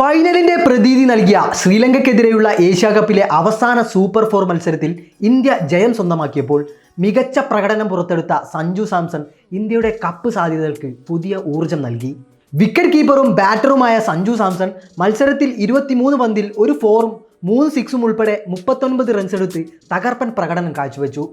ഫൈനലിന്റെ പ്രതീതി നൽകിയ ശ്രീലങ്കയ്ക്കെതിരെയുള്ള ഏഷ്യാ കപ്പിലെ അവസാന സൂപ്പർ ഫോർ മത്സരത്തിൽ ഇന്ത്യ ജയം സ്വന്തമാക്കിയപ്പോൾ മികച്ച പ്രകടനം പുറത്തെടുത്ത സഞ്ജു സാംസൺ ഇന്ത്യയുടെ കപ്പ് സാധ്യതകൾക്ക് പുതിയ ഊർജം നൽകി. വിക്കറ്റ് കീപ്പറും ബാറ്ററുമായ സഞ്ജു സാംസൺ മത്സരത്തിൽ ഇരുപത്തിമൂന്ന് പന്തിൽ ഒരു ഫോറും മൂന്ന് സിക്സും ഉൾപ്പെടെ മുപ്പത്തൊൻപത് റൺസ് എടുത്ത് തകർപ്പൻ പ്രകടനം കാഴ്ചവെച്ചു.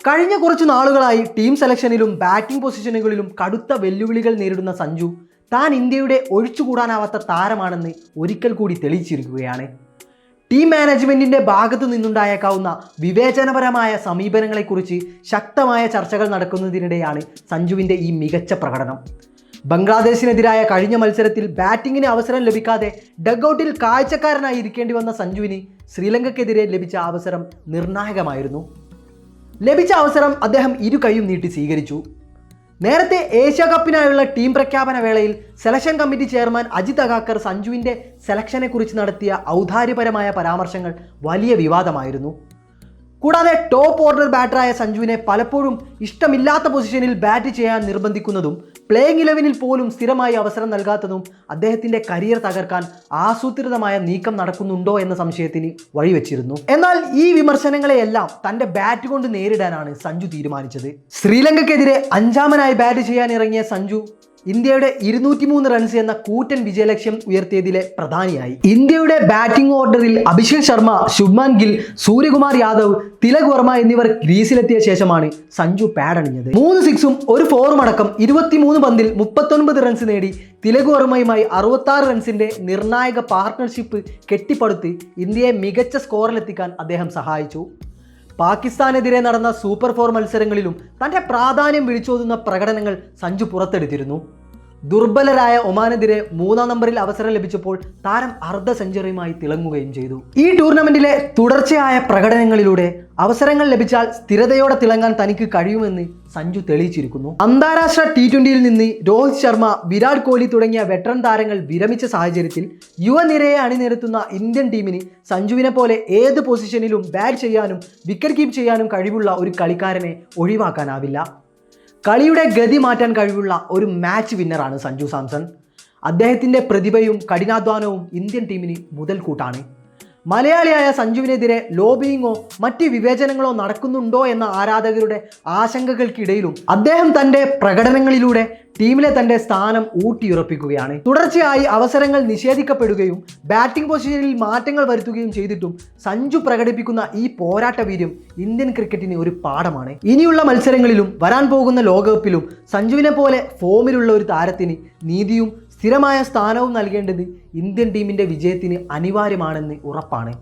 കഴിഞ്ഞ കുറച്ച് നാളുകളായി ടീം സെലക്ഷനിലും ബാറ്റിംഗ് പൊസിഷനുകളിലും കടുത്ത വെല്ലുവിളികൾ നേരിടുന്ന സഞ്ജു താൻ ഇന്ത്യയുടെ ഒഴിച്ചുകൂടാനാവാത്ത താരമാണെന്ന് ഒരിക്കൽ കൂടി തെളിയിച്ചിരിക്കുകയാണ്. ടീം മാനേജ്മെന്റിന്റെ ഭാഗത്തു നിന്നുണ്ടായേക്കാവുന്ന വിവേചനപരമായ സമീപനങ്ങളെക്കുറിച്ച് ശക്തമായ ചർച്ചകൾ നടക്കുന്നതിനിടെയാണ് സഞ്ജുവിന്റെ ഈ മികച്ച പ്രകടനം. ബംഗ്ലാദേശിനെതിരായ കഴിഞ്ഞ മത്സരത്തിൽ ബാറ്റിങ്ങിന് അവസരം ലഭിക്കാതെ ഡഗ്ഔട്ടിൽ കാഴ്ചക്കാരനായി ഇരിക്കേണ്ടി വന്ന സഞ്ജുവിന് ശ്രീലങ്കയ്ക്കെതിരെ ലഭിച്ച അവസരം നിർണായകമായിരുന്നു. ലഭിച്ച അവസരം അദ്ദേഹം ഇരു കൈയും നീട്ടി സ്വീകരിച്ചു. നേരത്തെ ഏഷ്യ കപ്പിനായുള്ള ടീം പ്രഖ്യാപന വേളയിൽ selection committee chairman Ajit Agarkar സഞ്ജുവിന്റെ സെലക്ഷനെക്കുറിച്ച് നടത്തിയ ഔദാര്യപരമായ പരാമർശങ്ങൾ വലിയ വിവാദമായിരുന്നു. കൂടാതെ ടോപ്പ് ഓർഡർ ബാറ്ററായ സഞ്ജുവിനെ പലപ്പോഴും ഇഷ്ടമില്ലാത്ത പൊസിഷനിൽ ബാറ്റ് ചെയ്യാൻ നിർബന്ധിക്കുന്നതും പ്ലേയിങ് ഇലവനിൽ പോലും സ്ഥിരമായി അവസരം നൽകാത്തതും അദ്ദേഹത്തിന്റെ കരിയർ തകർക്കാൻ ആസൂത്രിതമായ നീക്കം നടക്കുന്നുണ്ടോ എന്ന സംശയത്തിന് വഴിവെച്ചിരുന്നു. എന്നാൽ ഈ വിമർശനങ്ങളെയെല്ലാം തന്റെ ബാറ്റ് കൊണ്ട് നേരിടാനാണ് സഞ്ജു തീരുമാനിച്ചത്. ശ്രീലങ്കയ്ക്കെതിരെ അഞ്ചാമനായി ബാറ്റ് ചെയ്യാൻ ഇറങ്ങിയ സഞ്ജു ഇന്ത്യയുടെ ഇരുന്നൂറ്റി മൂന്ന് റൺസ് എന്ന കൂറ്റൻ വിജയലക്ഷ്യം ഉയർത്തിയതിലെ പ്രധാനിയായി. ഇന്ത്യയുടെ ബാറ്റിംഗ് ഓർഡറിൽ അഭിഷേക് ശർമ്മ ശുഭ്മാൻ ഗിൽ സൂര്യകുമാർ യാദവ് തിലക് വർമ്മ എന്നിവർ ക്രീസിലെത്തിയ ശേഷമാണ് സഞ്ജു പാഡണിഞ്ഞത് മൂന്ന് സിക്സും ഒരു ഫോറും അടക്കം ഇരുപത്തിമൂന്ന് പന്തിൽ മുപ്പത്തൊൻപത് റൺസ് നേടി. തിലക് വർമ്മയുമായി അറുപത്താറ് റൺസിന്റെ നിർണായക പാർട്ട്ണർഷിപ്പ് കെട്ടിപ്പടുത്ത് ഇന്ത്യയെ മികച്ച സ്കോറിലെത്തിക്കാൻ അദ്ദേഹം സഹായിച്ചു. പാകിസ്ഥാനെതിരെ നടന്ന സൂപ്പർ ഫോർ മത്സരങ്ങളിലും തന്റെ പ്രാധാന്യം വിളിച്ചോതുന്ന പ്രകടനങ്ങൾ സഞ്ജു പുറത്തെടുത്തിരുന്നു. ദുർബലരായ ഒമാനെതിരെ മൂന്നാം നമ്പറിൽ അവസരം ലഭിച്ചപ്പോൾ താരം അർദ്ധ സെഞ്ചുറിയുമായി തിളങ്ങുകയും ചെയ്തു. ഈ ടൂർണമെന്റിലെ തുടർച്ചയായ പ്രകടനങ്ങളിലൂടെ അവസരങ്ങൾ ലഭിച്ചാൽ സ്ഥിരതയോടെ തിളങ്ങാൻ തനിക്ക് കഴിയുമെന്ന് സഞ്ജു തെളിയിച്ചിരിക്കുന്നു. അന്താരാഷ്ട്ര ടി ട്വന്റിയിൽ നിന്ന് രോഹിത് ശർമ്മ വിരാട് കോഹ്ലി തുടങ്ങിയ വെറ്ററൻ താരങ്ങൾ വിരമിച്ച സാഹചര്യത്തിൽ യുവനിരയെ അണിനിരത്തുന്ന ഇന്ത്യൻ ടീമിന് സഞ്ജുവിനെ പോലെ ഏത് പൊസിഷനിലും ബാറ്റ് ചെയ്യാനും വിക്കറ്റ് കീപ്പ് ചെയ്യാനും കഴിവുള്ള ഒരു കളിക്കാരനെ ഒഴിവാക്കാനാവില്ല. കളിയുടെ ഗതി മാറ്റാൻ കഴിവുള്ള ഒരു മാച്ച് വിന്നറാണ് സഞ്ജു സാംസൺ. അദ്ദേഹത്തിന്റെ പ്രതിഭയും കഠിനാധ്വാനവും ഇന്ത്യൻ ടീമിന് മുതൽക്കൂട്ടാണ്. മലയാളിയായ സഞ്ജുവിനെതിരെ ലോബിയിങ്ങോ മറ്റ് വിവേചനങ്ങളോ നടക്കുന്നുണ്ടോ എന്ന ആരാധകരുടെ ആശങ്കകൾക്കിടയിലും അദ്ദേഹം തന്റെ പ്രകടനങ്ങളിലൂടെ ടീമിലെ തന്റെ സ്ഥാനം ഊട്ടിയുറപ്പിക്കുകയാണ്. തുടർച്ചയായി അവസരങ്ങൾ നിഷേധിക്കപ്പെടുകയും ബാറ്റിംഗ് പൊസിഷനിൽ മാറ്റങ്ങൾ വരുത്തുകയും ചെയ്തിട്ടും സഞ്ജു പ്രകടിപ്പിക്കുന്ന ഈ പോരാട്ട വീര്യം ഇന്ത്യൻ ക്രിക്കറ്റിന് ഒരു പാഠമാണ്. ഇനിയുള്ള മത്സരങ്ങളിലും വരാൻ പോകുന്ന ലോകകപ്പിലും സഞ്ജുവിനെ പോലെ ഫോമിലുള്ള ഒരു താരത്തിന് നീതിയും സ്ഥിരമായ സ്ഥാനവും നൽകേണ്ടത് ഇന്ത്യൻ ടീമിന്റെ വിജയത്തിന് അനിവാര്യമാണെന്ന് ഉറപ്പാണ്.